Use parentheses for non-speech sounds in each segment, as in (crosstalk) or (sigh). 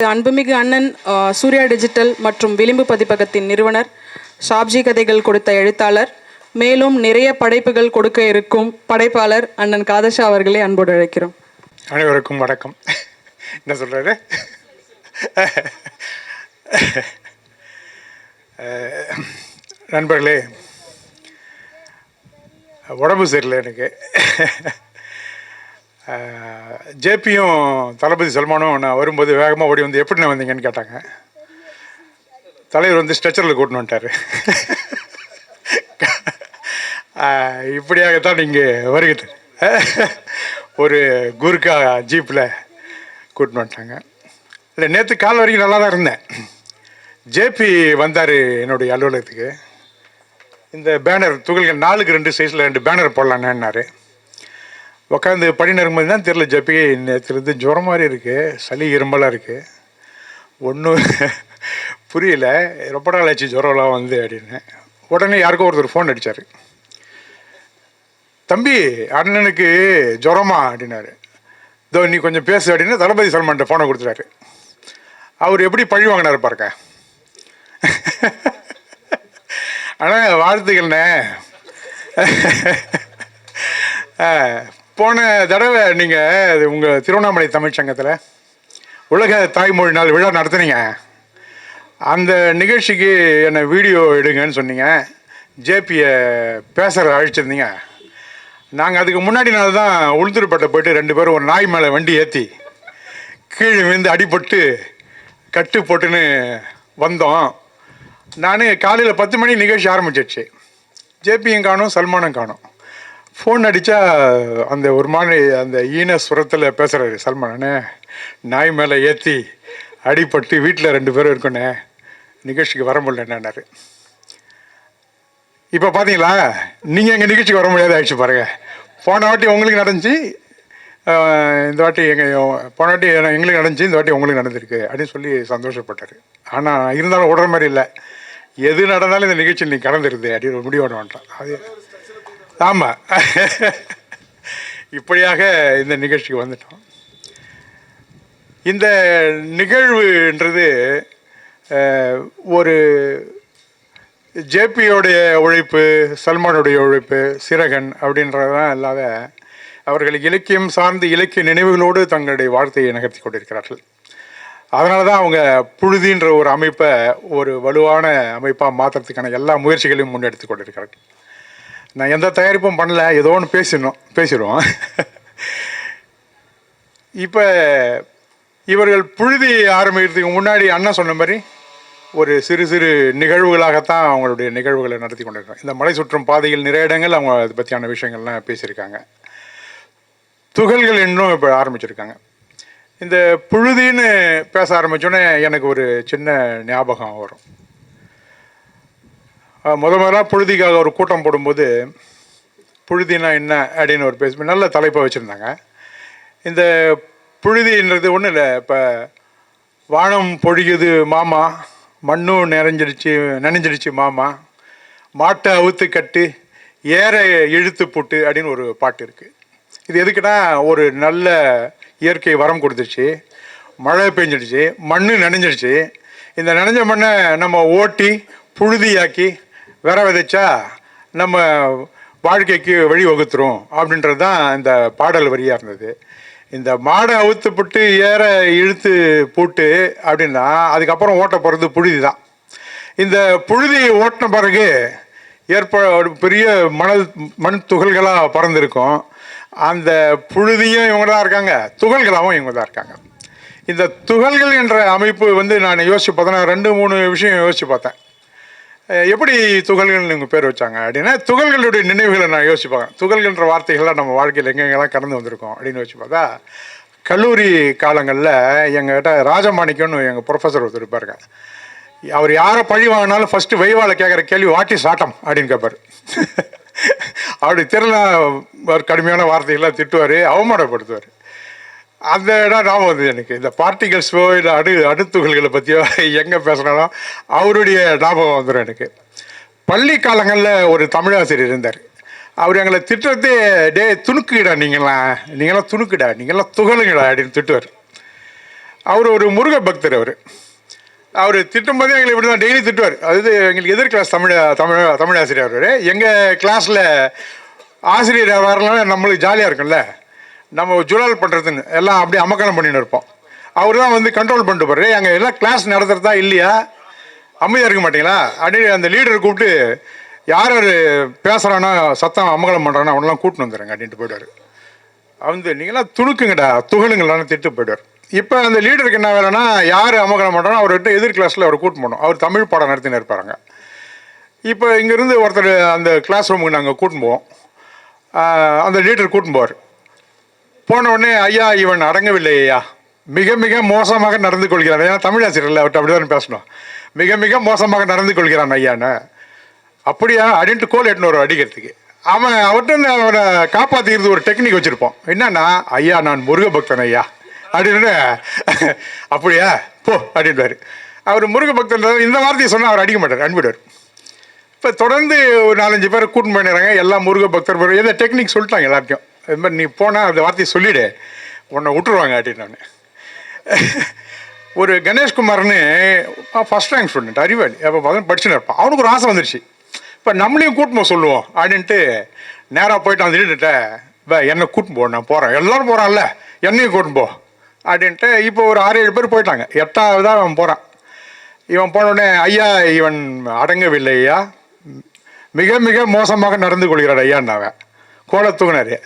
அன்புமிகு அண்ணன் சூர்யா டிஜிட்டல் மற்றும் விளிம்பு பதிப்பகத்தின் நிறுவனர் ஷாப்ஜி கதைகள் கொடுத்த எழுத்தாளர் மேலும் நிறைய படைப்புகள் கொடுக்க இருக்கும் படைப்பாளர் அண்ணன் காதஷா அவர்களை அன்போடு அழைக்கிறோம் அனைவருக்கும் வணக்கம் என்ன சொல்கிறது நண்பர்களே உடம்பு சரியில்லை எனக்கு ஜேபியும் தளபதி சல்மானும் நான் வரும்போது வேகமாக ஓடி வந்து எப்படி நான் வந்தீங்கன்னு கேட்டாங்க. தலைவர் வந்து ஸ்ட்ரெச்சரில் கூட்டின்னு வந்துட்டார். இப்படியாகத்தான் நீங்கள் வருகிறது. ஒரு குருக்கா ஜீப்பில் கூட்டின்னு வந்துட்டாங்க. இல்லை நேற்று கால் வரைக்கும் நல்லா தான் இருந்தேன். ஜேபி வந்தார் என்னுடைய அலுவலகத்துக்கு. இந்த பேனர் துகள்கள் நாலுக்கு ரெண்டு சைஸில் ரெண்டு பேனர் போடலான்னாரு உட்காந்து படி நெருங்கும்போது தான் தெரில ஜப்பி. நேற்றுலேருந்து ஜுரம் மாதிரி இருக்குது சளி இரும்பலாக இருக்குது ஒன்றும் (laughs) புரியல. ரொம்ப நாள் ஆச்சு ஜுரம்லாம் வந்து அப்படின்னு. உடனே யாருக்கோ ஒருத்தர் ஃபோன் அடித்தார் தம்பி அண்ணனுக்கு ஜுரமா? அப்படின்னாரு. இதோ நீ கொஞ்சம் பேசு அப்படின்னு தளபதி சல்மான்ட்ட ஃபோனை கொடுத்துட்டாரு. அவர் எப்படி பழி வாங்கினாரு பாருங்க. (laughs) ஆனால் வாழ்த்துக்கள்ண்ணே. (laughs) போன தடவை நீங்கள் உங்கள் திருவண்ணாமலை தமிழ்ச்சங்கத்தில் உலக தாய்மொழி நாள் விழா நடத்துனீங்க. அந்த நிகழ்ச்சிக்கு என்னை வீடியோ எடுங்கன்னு சொன்னீங்க. ஜேபியை பேசுகிற அழைச்சிருந்தீங்க. நாங்கள் அதுக்கு முன்னாடி நாள் தான் உளுந்தூர்பேட்டை போயிட்டு ரெண்டு பேரும் ஒரு நாய் மேலே வண்டி ஏற்றி கீழே விழுந்து அடிபட்டு கட்டு போட்டுன்னு வந்தோம். நான் காலையில் பத்து மணி நிகழ்ச்சி ஆரம்பிச்சிடுச்சு ஜேபியும் காணும் சல்மானும் காணும். ஃபோன் அடித்தா அந்த ஒரு மாதிரி அந்த ஈன சுரத்தில் பேசுகிறாரு சல்மானே நாய் மேலே ஏற்றி அடிப்பட்டு வீட்டில் ரெண்டு பேரும் இருக்கோண்ணே. நிகழ்ச்சிக்கு வர முடியலன்னாரு. இப்போ பார்த்தீங்களா நீங்கள் எங்கள் நிகழ்ச்சிக்கு வர முடியாத ஆயிடுச்சு பாருங்க. போன வாட்டி உங்களுக்கு நடந்துச்சு இந்த வாட்டி எங்கள் போன வாட்டி எங்களுக்கு நடந்துச்சு இந்த வாட்டி உங்களுக்கு நடந்திருக்கு அப்படின்னு சொல்லி சந்தோஷப்பட்டார். ஆனால் இருந்தாலும் விடுற மாதிரி இல்லை. எது நடந்தாலும் இந்த நிகழ்ச்சி நீ கடந்துருது அப்படின்னு ஒரு முடிவோட வந்துட்டான் அது ஆமாம் (laughs) இப்படியாக இந்த நிகழ்ச்சிக்கு வந்துட்டோம். இந்த நிகழ்வுன்றது ஒரு ஜேபியோடைய உழைப்பு சல்மானுடைய உழைப்பு சிறகன் அப்படின்றதான் இல்லாத அவர்கள் இலக்கியம் சார்ந்து இலக்கிய நினைவுகளோடு தங்களுடைய வாழ்த்தையை நகர்த்தி கொண்டிருக்கிறார்கள். அதனால தான் அவங்க புழுதின்ற ஒரு அமைப்பை ஒரு வலுவான அமைப்பாக மாற்றுறதுக்கான எல்லா முயற்சிகளையும் முன்னெடுத்து கொண்டிருக்கிறார்கள். நான் எந்த தயாரிப்பும் பண்ணல ஏதோ ஒன்று பேசிடணும் பேசிடுவோம். இப்போ இவர்கள் புழுதி ஆரம்பிக்கிறதுக்கு முன்னாடி அண்ணன் சொன்ன மாதிரி ஒரு சிறு சிறு நிகழ்வுகளாகத்தான் அவங்களுடைய நிகழ்வுகளை நடத்தி கொண்டிருக்காங்க. இந்த மலை சுற்றும் பாதையில் நிறைய இடங்கள் அவங்க அதை பற்றியான விஷயங்கள்லாம் பேசியிருக்காங்க. துகள்கள் இன்னும் இப்போ ஆரம்பிச்சிருக்காங்க. இந்த புழுதின்னு பேச ஆரம்பித்தோன்னே எனக்கு ஒரு சின்ன ஞாபகம் வரும். முத முதலாக புழுதிக்காக ஒரு கூட்டம் போடும்போது புழுதினா என்ன? அப்படின்னு ஒரு பேச நல்ல தலைப்பை வச்சுருந்தாங்க. இந்த புழுதின்றது ஒன்றும் இல்லை இப்போ வானம் பொழியுது மாமா மண்ணும் நிறைஞ்சிடுச்சு நனைஞ்சிடுச்சு மாமா மாட்டை அவுத்து கட்டு ஏற இழுத்து போட்டு அப்படின்னு ஒரு பாட்டு இருக்குது இது எதுக்குன்னா ஒரு நல்ல இயற்கை வரம் கொடுத்துருச்சு மழை பெஞ்சிடுச்சு மண்ணு நனைஞ்சிடுச்சு. இந்த நனைஞ்ச மண்ணை நம்ம ஓட்டி புழுதியாக்கி விர விதைச்சா நம்ம வாழ்க்கைக்கு வழி வகுத்துரும் அப்படின்றது தான் இந்த பாடல் வரியாக இருந்தது. இந்த மாடை அவுத்துப்பட்டு ஏற இழுத்து போட்டு அப்படின்னா அதுக்கப்புறம் ஓட்ட போகிறது புழுதி தான் இந்த புழுதி ஓட்டின பிறகு ஏற்ப ஒரு பெரிய மணல் மண் துகள்களாக பறந்துருக்கும். அந்த புழுதியும் இவங்க தான் இருக்காங்க. துகள்களாகவும் இவங்க தான் இருக்காங்க. இந்த துகள்கள் என்ற அமைப்பு வந்து நான் யோசிச்சு பார்த்தேன். ரெண்டு மூணு விஷயம் யோசிச்சு பார்த்தேன். எப்படி துகள்கள்னு இவங்க பேர் வச்சாங்க அப்படின்னா துகள்களுடைய நினைவுகளை நான் யோசிப்பாங்க துகள்கள்ன்ற வார்த்தைகள்லாம் நம்ம வாழ்க்கையில் எங்கெங்கெல்லாம் கடந்து வந்திருக்கோம் அப்படின்னு வச்சு பார்த்தா கல்லூரி காலங்களில் எங்ககிட்ட ராஜமாணிக்கம்னு எங்கள் ப்ரொஃபஸர் ஒருத்தர் இருப்பாருங்க அவர் யாரை பழி வாங்கினாலும் ஃபஸ்ட்டு வைவால கேட்குற கேள்வி வாட்டி சாட்டம் அப்படின்னு கேட்பார். (laughs) அப்படி திறன கடுமையான வார்த்தைகள்லாம் திட்டுவார் அவமானப்படுத்துவார். அந்த இடம் ஞாபகம் வந்தது எனக்கு. இந்த பார்ட்டிகல்ஸோ இல்லை அணு அணுத்துகள்களை பற்றியோ எங்கே பேசுனாலும் அவருடைய ஞாபகம் வந்துடும் எனக்கு. பள்ளி காலங்களில் ஒரு தமிழாசிரியர் இருந்தார். அவர் எங்களை திட்டுறதே டே துணுக்குடா நீங்களாம் நீங்களாம் துணுக்குடா. நீங்களாம் துகளுங்கடா அப்படின்னு திட்டுவார். அவர் ஒரு முருக பக்தர் அவர். அவர் திட்டும் போதே எங்களை இப்படி தான் டெய்லி திட்டுவார். அதாவது எங்களுக்கு எதிர் கிளாஸ் தமிழ் தமிழ் தமிழ் ஆசிரியர் அவர் எங்கள் கிளாஸில் ஆசிரியர் வரலாம் நம்மளுக்கு ஜாலியாக இருக்கும்ல. நம்ம ஜுலால் பண்ணுறதுன்னு எல்லாம் அப்படியே அமக்கலம் பண்ணின்னு இருப்போம். அவர் தான் வந்து கண்ட்ரோல் பண்ணிட்டு போகிறாரு அங்கே எல்லாம் கிளாஸ் நடத்துகிறதா இல்லையா? அமைதியாக இருக்க மாட்டீங்களா? அப்படின்னு அந்த லீடரை கூப்பிட்டு யார் யார் பேசுகிறானோ சத்தம் அமங்கலம் பண்ணுறானோ அவனெல்லாம் கூட்டின்னு வந்துடுறாங்க அப்படின்ட்டு போயிடுவார். வந்து நீங்களாம் துணுக்குங்கடா துகளுங்களான்னு திட்டு போயிடுவார். இப்போ அந்த லீடருக்கு என்ன வேலைன்னா யார் அமகலம் பண்ணுறானோ அவர்கிட்ட எதிர் கிளாஸில் அவர் கூட்டு போகணும். அவர் தமிழ் பாடம் நடத்தின்னு இருப்பாருங்க. இப்போ இங்கேருந்து ஒருத்தர் அந்த கிளாஸ் ரூமுக்கு நாங்கள் கூட்டின்னு போவோம். அந்த லீடர் கூட்டின்னு போவார். போன உடனே ஐயா இவன் அடங்கவில்லை ஐயா மிக மிக மோசமாக நடந்து கொள்கிறான். ஏன்னா தமிழ் ஆசிரியர்ல அவர்கிட்ட அப்படிதான் பேசணும். மிக மிக மோசமாக நடந்து கொள்கிறான் ஐயான்னு. அப்படியா? அப்படின்ட்டு கோல் எட்டுன்னு ஒரு அடிக்கிறதுக்கு. அவன் அவர்கிட்ட அவனை காப்பாற்றிக்கிறது ஒரு டெக்னிக் வச்சுருப்போம் என்னன்னா ஐயா நான் முருக பக்தன் ஐயா. அப்படின்னு. அப்படியா? போ அப்படின்வார் அவர் முருக பக்தன் இந்த வார்த்தையை சொன்னால் அவர் அடிக்க மாட்டார் அனுப்பிடுவார் இப்போ தொடர்ந்து ஒரு நாலஞ்சு பேர் கூட்டின்னு பண்ணிடுறாங்க எல்லாம் முருக பக்தர் எந்த டெக்னிக் சொல்லிட்டாங்க எல்லாருக்கும் இது மாதிரி நீ போனால் அந்த வார்த்தையை சொல்லிவிடு உன்னை விட்டுருவாங்க அப்படின்னு நான். ஒரு கணேஷ்குமார்னு ஃபஸ்ட் ரேங்க் ஸ்டூடெண்ட் அறிவாளி. அப்போ பார்த்தா படிச்சுன்னு இருப்பான். அவனுக்கு ஒரு ஆசை வந்துருச்சு. இப்போ நம்மளையும் கூட்டின்னு போக சொல்லுவோம் அப்படின்ட்டு நேராக போயிட்டு அந்த லீடர்கிட்ட என்னை கூட்டின்னு போ நான் போகிறேன் எல்லோரும் போகிறான்ல என்னையும் கூட்டின்னு போ அப்படின்ட்டு இப்போ ஒரு ஆறு ஏழு பேர் போயிட்டாங்க. எட்டாவதாக அவன் போகிறான் இவன் போனோடனே ஐயா இவன் அடங்கவில்லை ஐயா மிக மிக மோசமாக நடந்து கொள்கிறார் ஐயான்னு அவன். கோல தூங்கினாரு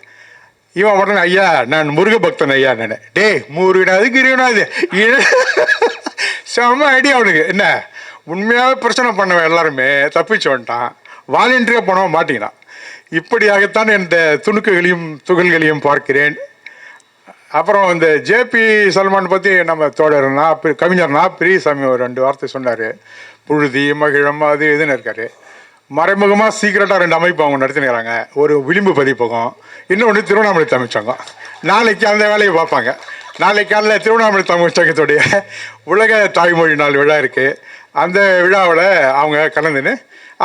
இவன் உடனே ஐயா நான் முருக பக்தன் ஐயா நான். டேய் முருகனாது கிரிவனாது செம ஐடியா அவனுக்கு. என்ன? உண்மையாகவே பிரச்சனை பண்ணவன் எல்லாருமே தப்பிச்சு வந்துட்டான் வாலண்டியராக போனவன் மாட்டிக்கிறான். இப்படியாகத்தான் இந்த துணுக்குகளையும் துகள்களையும் பார்க்கிறேன். அப்புறம் இந்த ஜேபி சல்மான் பற்றி நம்ம தோழர் நா கவிஞர் நா பிரியசாமி ஒரு ரெண்டு வார்த்தை சொன்னார். புழுதி மகிழம் அது இதுன்னு இருக்காரு. மறைமுகமாக சீக்கிரட்டாக ரெண்டு அமைப்பு அவங்க நடத்தினுக்கிறாங்க ஒரு விளிம்பு பதிப்பகம் இன்னொன்று திருவண்ணாமலை தமிழ்ச்சங்கம் நாளைக்கு அந்த வேலையை பார்ப்பாங்க. நாளைக்கு காலையில் திருவண்ணாமலை தமிழ்ச்சங்கத்துடைய உலக தாய்மொழி நாள் விழா இருக்குது அந்த விழாவில் அவங்க கலந்துன்னு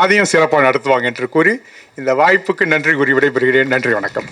அதையும் சிறப்பாக நடத்துவாங்க என்று கூறி இந்த வாய்ப்புக்கு நன்றி கூறி விடைபெறுகிறேன். நன்றி வணக்கம்.